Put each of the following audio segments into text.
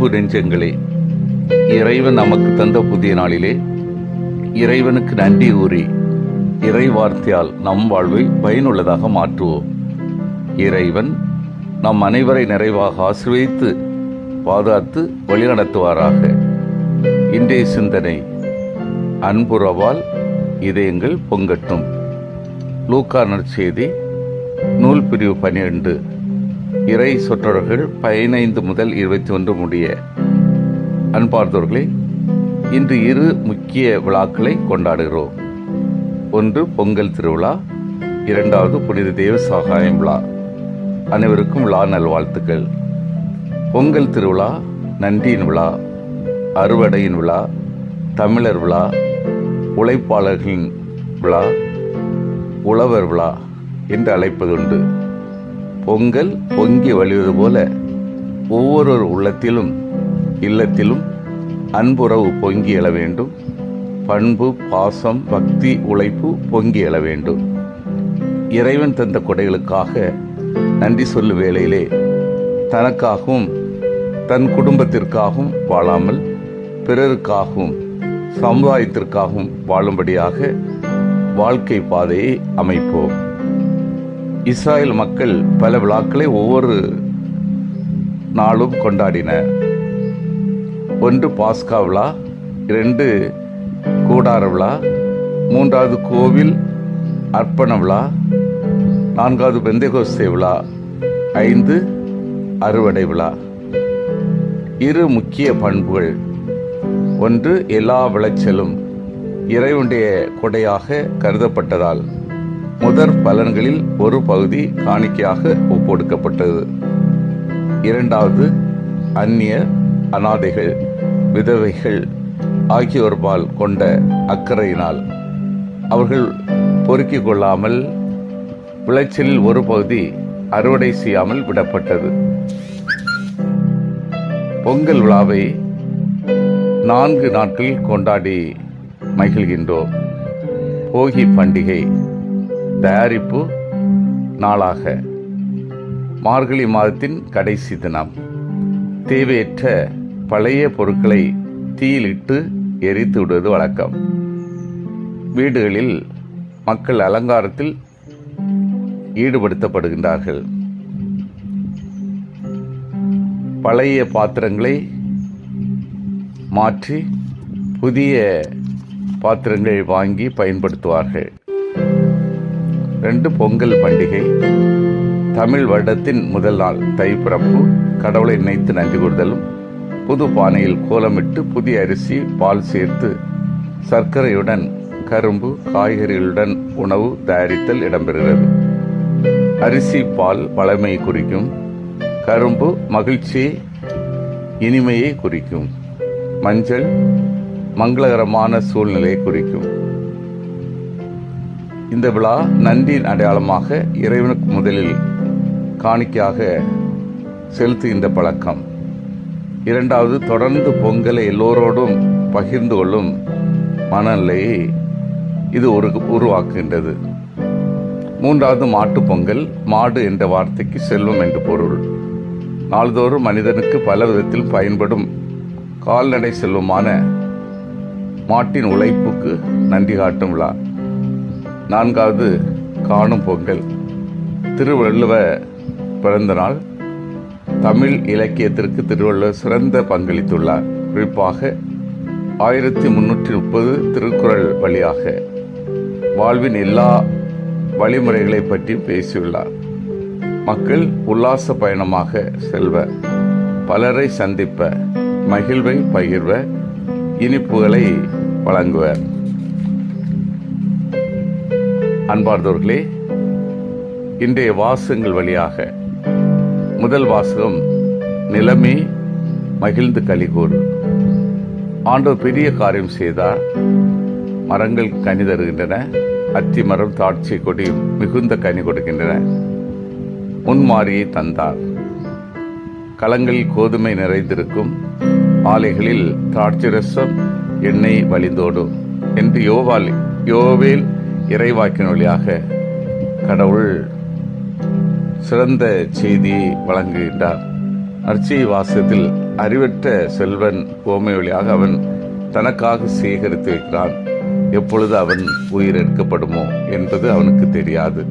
அன்பு நெஞ்சங்களே இறைவன் நமக்கு தந்த புதிய நாளிலே இறைவனுக்கு நன்றி கூறி இறை வார்த்தையால் நம் வாழ்வை பயனுள்ளதாக மாற்றுவோம். இறைவன் நம் அனைவரை நிறைவாக ஆசிர்வதித்து பாதுகாத்து வழிநடத்துவாராக. இன்றைய சிந்தனை அன்புறவால் இதயங்கள் பொங்கட்டும். லூக்கா நற்செய்தி நூல் பிரிவு பனிரெண்டு. இறை சொற்றொடர்கள் பதினைந்து முதல் இருபத்தி ஒன்று முடிய. அன்பார்ந்தவர்களே இன்று இரு முக்கிய விழாக்களை கொண்டாடுகிறோம். ஒன்று பொங்கல் திருவிழா இரண்டாவது புனித தேவ சகாயம் விழா. அனைவருக்கும் விழா நல்வாழ்த்துக்கள். பொங்கல் திருவிழா நன்றியின் விழா அறுவடையின் விழா தமிழர் விழா உழைப்பாளர்களின் விழா உழவர் விழா என்று அழைப்பதுண்டு. பொங்கல் பொங்கி வழிவது போல ஒவ்வொருவர் உள்ளத்திலும் இல்லத்திலும் அன்புறவு பொங்கி எழ வேண்டும். பண்பு பாசம் பக்தி உழைப்பு பொங்கி எழ வேண்டும். இறைவன் தந்த கொடைகளுக்காக நன்றி சொல்லும் வேளையிலே தனக்காகவும் தன் குடும்பத்திற்காகவும் வாழாமல் பிறருக்காகவும் சமுதாயத்திற்காகவும் வாழும்படியாக வாழ்க்கை பாதையை அமைப்போம். இஸ்ராயல் மக்கள் பல விழாக்களை ஒவ்வொரு நாளும் கொண்டாடினர் ஒன்று பாஸ்கா விழா இரண்டு கூடார விழா மூன்றாவது கோவில் அர்ப்பண விழா நான்காவது பெந்தகோஸ்தே விழா ஐந்து அறுவடை விழா. இரு முக்கிய பண்புகள். ஒன்று எல்லா விளைச்சலும் இறைவனுடைய கொடையாக கருதப்பட்டதால். முதற் பலன்களில் ஒரு பகுதி காணிக்கையாக ஒப்பொடுக்கப்பட்டது இரண்டாவது அந்நிய அனாதைகள் விதவைகள் ஆகியோர்பால் கொண்ட அக்கறையினால் அவர்கள் பொறுக்கிக் கொள்ளாமல் விளைச்சலில் ஒரு பகுதி அறுவடை செய்யாமல் விடப்பட்டது. பொங்கல் விழாவை நான்கு நாட்கள் கொண்டாடி மகிழ்கின்றோம். போகி பண்டிகை தயாரிப்பு நாளாக. மார்கழி மாதத்தின் கடைசி தினம். தேவையற்ற பழைய பொருட்களை தீயிலிட்டு எரித்து விடுவது வழக்கம். வீடுகளில் மக்கள் அலங்காரத்தில் ஈடுபடுத்தப்படுகின்றார்கள். பழைய பாத்திரங்களை மாற்றி புதிய பாத்திரங்களை வாங்கி பயன்படுத்துவார்கள். ரெண்டு பொங்கல் பண்டிகை. தமிழ் வருடத்தின் முதல் நாள் தைப்பிறப்பு. கடவுளை நினைத்து நன்றி கூறுதலும். புது பானையில் கோலமிட்டு புதிய அரிசி பால் சேர்த்து சர்க்கரையுடன் கரும்பு காய்கறிகளுடன் உணவு தயாரித்தல் இடம்பெறுகிறது. அரிசி பால் பழமையை குறிக்கும். கரும்பு மகிழ்ச்சி இனிமையை குறிக்கும். மஞ்சள் மங்களகரமான சூழ்நிலையை குறிக்கும். இந்த விழா நன்றியின் அடையாளமாக இறைவனுக்கு முதலில் காணிக்கையாக செலுத்துகின்ற பழக்கம். இரண்டாவது தொடர்ந்து பொங்கலை எல்லோரோடும் பகிர்ந்து கொள்ளும் மனநிலையை இது ஒரு உருவாக்குகின்றது. மூன்றாவது மாட்டுப் பொங்கல் மாடு என்ற வார்த்தைக்கு செல்வம் என்று பொருள். நாள்தோறும் மனிதனுக்கு பல விதத்தில் பயன்படும் கால்நடை செல்வமான மாட்டின் உழைப்புக்கு நன்றி காட்டும் விழா. நான்காவது காணும் பொங்கல். திருவள்ளுவ பிறந்த நாள். தமிழ் இலக்கியத்திற்கு திருவள்ளுவர் சிறந்த பங்களித்துள்ளார். குறிப்பாக ஆயிரத்தி முன்னூற்றி முப்பது திருக்குறள் வழியாக வாழ்வின் எல்லா வழிமுறைகளை பற்றியும் பேசியுள்ளார். மக்கள் உல்லாச பயணமாக செல்வ பலரை சந்திப்ப மகிழ்வை பகிர்வ இனிப்புகளை வழங்குவர். அன்பார்ந்தவர்களே இன்றைய வாசகங்கள் வழியாக முதல் வாசகம் நிலமே மகிழ்ந்து கலிகூறு ஆண்டவர் பெரிய காரியம் செய்தார். மரங்கள் கனி தருகின்றன. அத்தி மரம் தாட்சி கொடி மிகுந்த கனி கொடுக்கின்றன. முன்மாரியை தந்தார். களங்களில் கோதுமை நிறைந்திருக்கும். ஆலைகளில் திராட்சை ரசம் எண்ணெய் வழிந்தோடும். என்று யோவால் யோவேல் இறைவாக்கின் வழியாக கடவுள் சிறந்த செய்தியை வழங்குகின்றார். அர்ச்சி வாசத்தில் அறிவற்ற செல்வன் ஓமை வழியாக அவன் தனக்காக சேகரித்து வைக்கிறான். எப்பொழுது அவன் உயிர் எடுக்கப்படுமோ என்பது அவனுக்கு தெரியாது.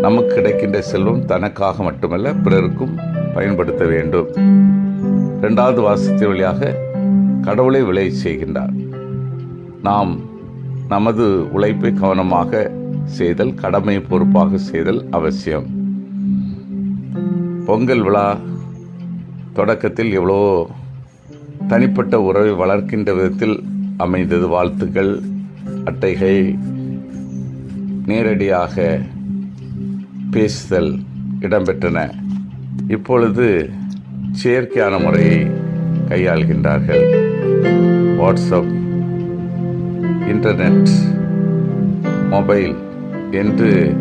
நமக்கு கிடைக்கின்ற செல்வம் தனக்காக மட்டுமல்ல பிறருக்கும் பயன்படுத்த வேண்டும். இரண்டாவது வாசத்தின் வழியாக கடவுளை விளை செய்கின்றார். நாம் நமது உழைப்பை கவனமாக செய்தல் கடமை பொறுப்பாக செய்தல் அவசியம். பொங்கல் விழா தொடக்கத்தில் எவ்வளோ தனிப்பட்ட உறவை வளர்க்கின்ற விதத்தில் அமைந்தது வாழ்த்துக்கள் அட்டைகள் நேரடியாக பேசுதல் இடம்பெற்றன. இப்பொழுது செயற்கையான முறையை கையாள்கின்றார்கள். வாட்ஸ்அப் இன்டர்நெட் மொபைல் என்று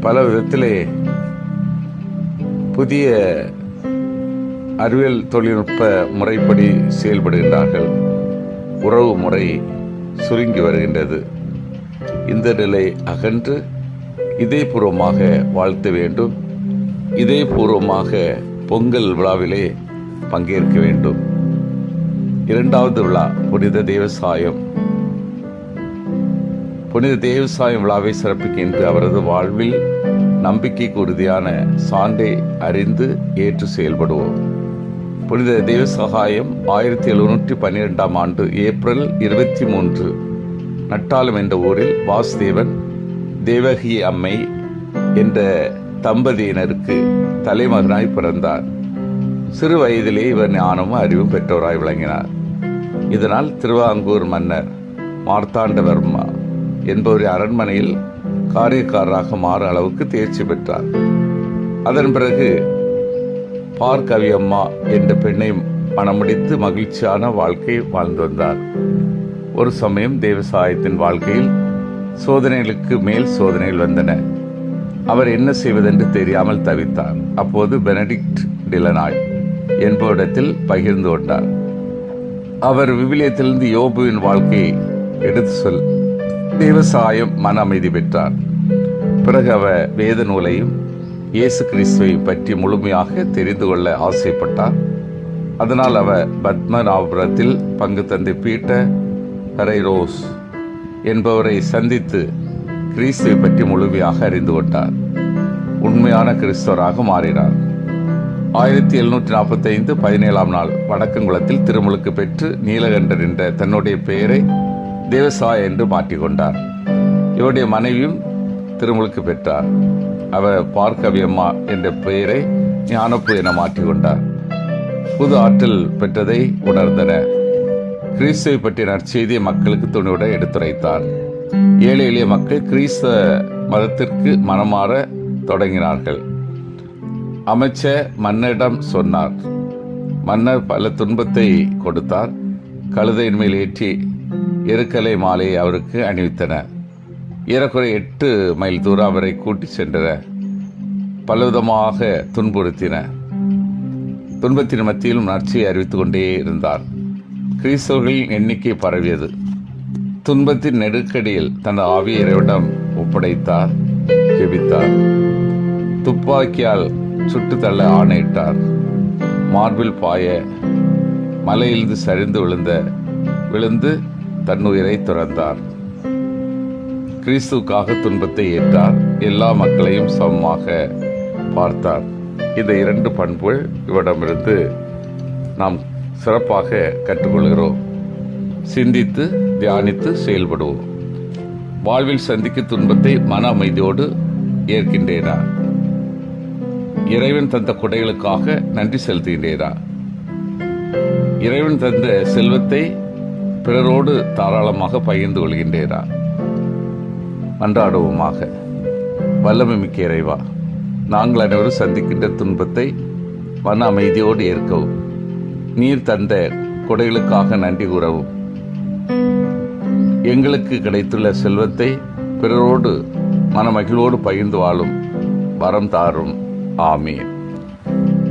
பல விதத்திலே புதிய அறிவியல் தொழில்நுட்ப முறைப்படி செயல்படுகின்றார்கள். உறவு முறை சுருங்கி வருகின்றது. இந்த நிலை அகன்று இதயபூர்வமாக வாழ்த்த வேண்டும். இதயபூர்வமாக பொங்கல் விழாவிலே பங்கேற்க வேண்டும். இரண்டாவது விழா புனித தேவசாயம். புனித தேவசாயம் விழாவை சிறப்பிக்கின்ற அவரது வாழ்வில் நம்பிக்கைக்கு உறுதியான சான்றை அறிந்து ஏற்று செயல்படுவோம். புனித தேவசகாயம் ஆயிரத்தி எழுநூற்றி பன்னிரெண்டாம் ஆண்டு ஏப்ரல் இருபத்தி மூன்று நட்டாலம் என்ற ஊரில் வாசுதேவன் தேவகி அம்மை என்ற தம்பதியினருக்கு தலைமகனாய் பிறந்தார். சிறு வயதிலே இவர் ஞானமும் அறிவும் பெற்றோராய் விளங்கினார். இதனால் திருவாங்கூர் மன்னர் மார்த்தாண்டவர்ம என்பவரின் அரண்மனையில் காரியக்காரராக மாற அளவுக்கு தேர்ச்சி பெற்றார். அதன் பிறகு பார்க்கவியம்மா என்ற பெண்ணை மனமுடித்து மகிழ்ச்சியான வாழ்க்கை வாழ்ந்து வந்தார். ஒரு சமயம் தேவசாயத்தின் வாழ்க்கையில் சோதனைகளுக்கு மேல் சோதனைகள் வந்தன. அவர் என்ன செய்வதென்று தெரியாமல் தவித்தார் அப்போது பெனடிக்ட் டிலனாய் என்பவரிடத்தில் பகிர்ந்து கொண்டார். அவர் விவிலியத்திலிருந்து யோபுவின் வாழ்க்கையை எடுத்து சொல் தேவசாயம் மன அமைதி பெற்றார். பிறகு அவர் வேத நூலையும் இயேசு கிறிஸ்துவை பற்றி முழுமையாக தெரிந்து கொள்ள ஆசைப்பட்டார். அதனால் அவர் பத்மநாபபுரத்தில் பங்கு தந்தை பீட்டர் ஹரைரோஸ் என்பவரை சந்தித்து கிறிஸ்துவை பற்றி முழுமையாக அறிந்து கொண்டார். உண்மையான கிறிஸ்தவராக மாறினார். ஆயிரத்தி எழுநூற்றி நாற்பத்தைந்து பதினேழாம் நாள் வடக்கங்குளத்தில் திருமுழுக்கு பெற்று நீலகண்டர் என்ற தன்னுடைய பெயரை தேவசா என்று மாற்றிக்கொண்டார். இவருடைய மனைவியும் திருமுழுக்கு பெற்றார். அவர் பார்க்கவியம்மா என்ற பெயரை ஞானப்பு என மாற்றிக்கொண்டார். புது ஆற்றல் பெற்றதை உணர்ந்தனர் கிறிஸ்துவை பற்றிய நற்செய்தியை மக்களுக்கு துணிவுடன் எடுத்துரைத்தார். ஏழை எளிய மக்கள் கிறிஸ்த மதத்திற்கு மனமாற தொடங்கினார்கள். அமைச்சர் மன்னரிடம் சொன்னார். மன்னர் பல துன்பத்தை கொடுத்தார். கழுதையின் மேல் ஏற்றி எருக்கலை மாலையை அவருக்கு அணிவித்தனர் ஏறக்குறை எட்டு மைல் தூரம் அவரை கூட்டி சென்றனர் பலவிதமாக துன்புறுத்தின. துன்பத்தின் மத்தியிலும் நற்சையை அறிவித்துக் கொண்டே இருந்தார். கிறிஸ்தவர்களின் எண்ணிக்கை பரவியது. துன்பத்தின் நெருக்கடியில் தன் ஆவியரிடம் ஒப்படைத்தார் ஜெபித்தார். துப்பாக்கியால் சுட்டுத்தள்ள ஆணையிட்டார். மார்பில் பாய மலையிலிருந்து சரிந்து விழுந்த விழுந்து தன்னுயிரை துறந்தார். கிறிஸ்துக்காக துன்பத்தை ஏற்றார். எல்லா மக்களையும் சமமாக பார்த்தார். இந்த இரண்டு பண்புகள் இவரிடமிருந்து நாம் சிறப்பாக கற்றுக்கொள்கிறோம். சிந்தித்து தியானித்து செயல்படுவோம். வாழ்வில் சந்திக்கும் துன்பத்தை மன அமைதியோடு ஏற்கின்றேனா? இறைவன் தந்த கொடைகளுக்காக நன்றி செலுத்துகின்றேனா? இறைவன் தந்த செல்வத்தை பிறரோடு தாராளமாக பகிர்ந்து கொள்கின்றேனா அன்றாடவுமாக வல்லமை மிக்க இறைவா நாங்கள் அனைவரும் சந்திக்கின்ற துன்பத்தை மன அமைதியோடு ஏற்கவும் நீர் தந்த கொடைகளுக்காக நன்றி கூறவும். எங்களுக்கு கிடைத்துள்ள செல்வத்தை பிறரோடு மனமகிழ்வோடு பகிர்ந்து வாழும் வரம் தாரும். ஆமீன்.